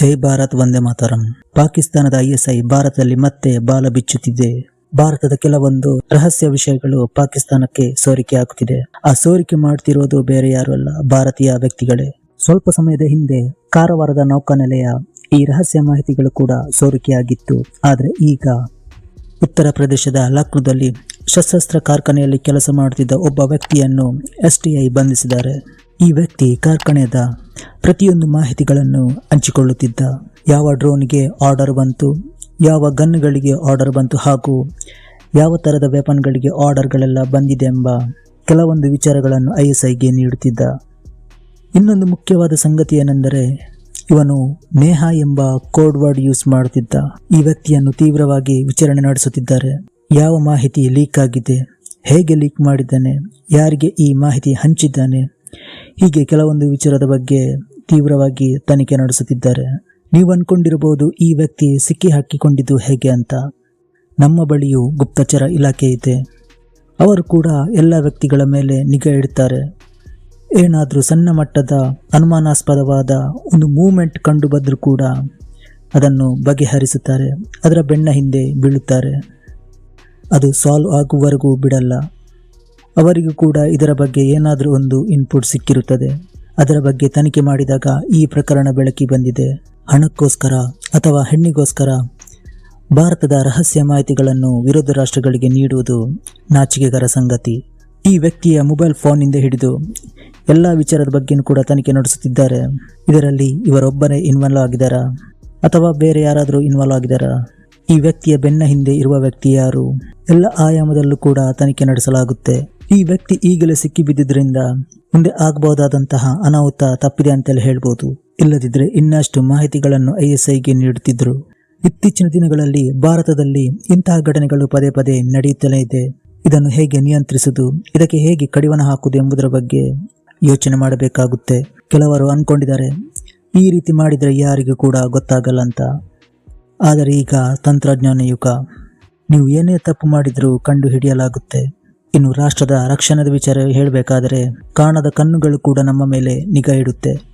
ಜೈ ಭಾರತ್ ವಂದೇ ಮಾತರಂ. ಪಾಕಿಸ್ತಾನದ ಐಎಸ್ಐ ಭಾರತದಲ್ಲಿ ಮತ್ತೆ ಬಾಲ ಬಿಚ್ಚುತ್ತಿದೆ. ಭಾರತದ ಕೆಲವೊಂದು ರಹಸ್ಯ ವಿಷಯಗಳು ಪಾಕಿಸ್ತಾನಕ್ಕೆ ಸೋರಿಕೆ ಆಗುತ್ತಿದೆ ಆ ಸೋರಿಕೆ ಮಾಡ್ತಿರೋದು ಬೇರೆ ಯಾರು ಅಲ್ಲ ಭಾರತೀಯ ವ್ಯಕ್ತಿಗಳೇ. ಸ್ವಲ್ಪ ಸಮಯದ ಹಿಂದೆ ಕಾರವಾರದ ನೌಕಾನೆಲೆಯ ಈ ರಹಸ್ಯ ಮಾಹಿತಿಗಳು ಕೂಡ ಸೋರಿಕೆಯಾಗಿತ್ತು ಆದರೆ ಈಗ ಉತ್ತರ ಪ್ರದೇಶದ ಲಕ್ನೋದಲ್ಲಿ ಸಶಸ್ತ್ರ ಕಾರ್ಖಾನೆಯಲ್ಲಿ ಕೆಲಸ ಮಾಡುತ್ತಿದ್ದ ಒಬ್ಬ ವ್ಯಕ್ತಿಯನ್ನು ಎಸ್ಟಿಐ ಬಂಧಿಸಿದ್ದಾರೆ. ಈ ವ್ಯಕ್ತಿ ಕಾರ್ಖಾನೆಯದ ಪ್ರತಿಯೊಂದು ಮಾಹಿತಿಗಳನ್ನು ಹಂಚಿಕೊಳ್ಳುತ್ತಿದ್ದ. ಯಾವ ಡ್ರೋನ್ಗೆ ಆರ್ಡರ್ ಬಂತು, ಯಾವ ಗನ್ಗಳಿಗೆ ಆರ್ಡರ್ ಬಂತು ಹಾಗೂ ಯಾವ ಥರದ ವೆಪನ್ಗಳಿಗೆ ಆರ್ಡರ್ಗಳೆಲ್ಲ ಬಂದಿದೆ ಎಂಬ ಕೆಲವೊಂದು ವಿಚಾರಗಳನ್ನು ಐ ಎಸ್ ಐಗೆ ನೀಡುತ್ತಿದ್ದ. ಇನ್ನೊಂದು ಮುಖ್ಯವಾದ ಸಂಗತಿ ಏನೆಂದರೆ, ಇವನು ನೇಹ ಎಂಬ ಕೋಡ್ ವರ್ಡ್ ಯೂಸ್ ಮಾಡುತ್ತಿದ್ದ. ಈ ವ್ಯಕ್ತಿಯನ್ನು ತೀವ್ರವಾಗಿ ವಿಚಾರಣೆ ನಡೆಸುತ್ತಿದ್ದಾರೆ. ಯಾವ ಮಾಹಿತಿ ಲೀಕ್ ಆಗಿದೆ, ಹೇಗೆ ಲೀಕ್ ಮಾಡಿದ್ದಾನೆ, ಯಾರಿಗೆ ಈ ಮಾಹಿತಿ ಹಂಚಿದ್ದಾನೆ ಹೀಗೆ ಕೆಲವೊಂದು ವಿಚಾರದ ಬಗ್ಗೆ ತೀವ್ರವಾಗಿ ತನಿಖೆ ನಡೆಸುತ್ತಿದ್ದಾರೆ. ನೀವು ಅನ್ಕೊಂಡಿರಬಹುದು ಈ ವ್ಯಕ್ತಿ ಸಿಕ್ಕಿ ಹಾಕಿಕೊಂಡಿದ್ದು ಹೇಗೆ ಅಂತ. ನಮ್ಮ ಬಳಿಯೂ ಗುಪ್ತಚರ ಇಲಾಖೆ ಇದೆ. ಅವರು ಕೂಡ ಎಲ್ಲ ವ್ಯಕ್ತಿಗಳ ಮೇಲೆ ನಿಗಾ ಇಡ್ತಾರೆ. ಏನಾದರೂ ಸಣ್ಣ ಮಟ್ಟದ ಅನುಮಾನಾಸ್ಪದವಾದ ಒಂದು ಮೂಮೆಂಟ್ ಕಂಡು ಬಂದರೂ ಕೂಡ ಅದನ್ನು ಬಗೆಹರಿಸುತ್ತಾರೆ. ಅದರ ಬೆನ್ನ ಹಿಂದೆ ಬೀಳುತ್ತಾರೆ. ಅದು ಸಾಲ್ವ್ ಆಗುವವರೆಗೂ ಬಿಡಲ್ಲ. ಅವರಿಗೂ ಕೂಡ ಇದರ ಬಗ್ಗೆ ಏನಾದರೂ ಒಂದು ಇನ್ಪುಟ್ ಸಿಕ್ಕಿರುತ್ತದೆ. ಅದರ ಬಗ್ಗೆ ತನಿಖೆ ಮಾಡಿದಾಗ ಈ ಪ್ರಕರಣ ಬೆಳಕಿ ಬಂದಿದೆ. ಹಣಕ್ಕೋಸ್ಕರ ಅಥವಾ ಹೆಣ್ಣಿಗೋಸ್ಕರ ಭಾರತದ ರಹಸ್ಯ ಮಾಹಿತಿಗಳನ್ನು ವಿರೋಧ ರಾಷ್ಟ್ರಗಳಿಗೆ ನೀಡುವುದು ನಾಚಿಕೆಗರ ಸಂಗತಿ. ಈ ವ್ಯಕ್ತಿಯ ಮೊಬೈಲ್ ಫೋನ್ನಿಂದ ಹಿಡಿದು ಎಲ್ಲ ವಿಚಾರದ ಬಗ್ಗೆಯೂ ಕೂಡ ತನಿಖೆ ನಡೆಸುತ್ತಿದ್ದಾರೆ. ಇದರಲ್ಲಿ ಇವರೊಬ್ಬರೇ ಇನ್ವಾಲ್ವ್ ಆಗಿದ್ದಾರಾ? ಅಥವಾ ಬೇರೆ ಯಾರಾದರೂ ಇನ್ವಾಲ್ವ್ ಆಗಿದ್ದಾರಾ? ಈ ವ್ಯಕ್ತಿಯ ಬೆನ್ನ ಹಿಂದೆ ಇರುವ ವ್ಯಕ್ತಿ ಯಾರು? ಎಲ್ಲ ಆಯಾಮದಲ್ಲೂ ಕೂಡ ತನಿಖೆ ನಡೆಸಲಾಗುತ್ತೆ. ಈ ವ್ಯಕ್ತಿ ಈಗಲೇ ಸಿಕ್ಕಿ ಬಿದ್ದಿದ್ದರಿಂದ ಮುಂದೆ ಆಗಬಹುದಾದಂತಹ ಅನಾಹುತ ತಪ್ಪಿದೆ ಅಂತಲೇ ಹೇಳ್ಬೋದು. ಇಲ್ಲದಿದ್ದರೆ ಇನ್ನಷ್ಟು ಮಾಹಿತಿಗಳನ್ನು ಐ ಎಸ್ ಐಗೆ ನೀಡುತ್ತಿದ್ದರು. ಇತ್ತೀಚಿನ ದಿನಗಳಲ್ಲಿ ಭಾರತದಲ್ಲಿ ಇಂತಹ ಘಟನೆಗಳು ಪದೇ ಪದೇ ನಡೆಯುತ್ತಲೇ ಇದೆ. ಇದನ್ನು ಹೇಗೆ ನಿಯಂತ್ರಿಸುವುದು, ಇದಕ್ಕೆ ಹೇಗೆ ಕಡಿವನ ಹಾಕುವುದು ಎಂಬುದರ ಬಗ್ಗೆ ಯೋಚನೆ ಮಾಡಬೇಕಾಗುತ್ತೆ. ಕೆಲವರು ಅನ್ಕೊಂಡಿದ್ದಾರೆ, ಈ ರೀತಿ ಮಾಡಿದರೆ ಯಾರಿಗೂ ಕೂಡ ಗೊತ್ತಾಗಲ್ಲ ಅಂತ. ಆದರೆ ಈಗ ತಂತ್ರಜ್ಞಾನ ಯುಗ. ನೀವು ಏನೇ ತಪ್ಪು ಮಾಡಿದರೂ ಕಂಡು ಹಿಡಿಯಲಾಗುತ್ತೆ ಇನ್ನು ರಾಷ್ಟ್ರದ ರಕ್ಷಣದ ವಿಚಾರ ಹೇಳಬೇಕಾದರೆ ಕಾಣದ ಕಣ್ಣುಗಳು ಕೂಡ ನಮ್ಮ ಮೇಲೆ ನಿಗಾ ಇಡುತ್ತೆ.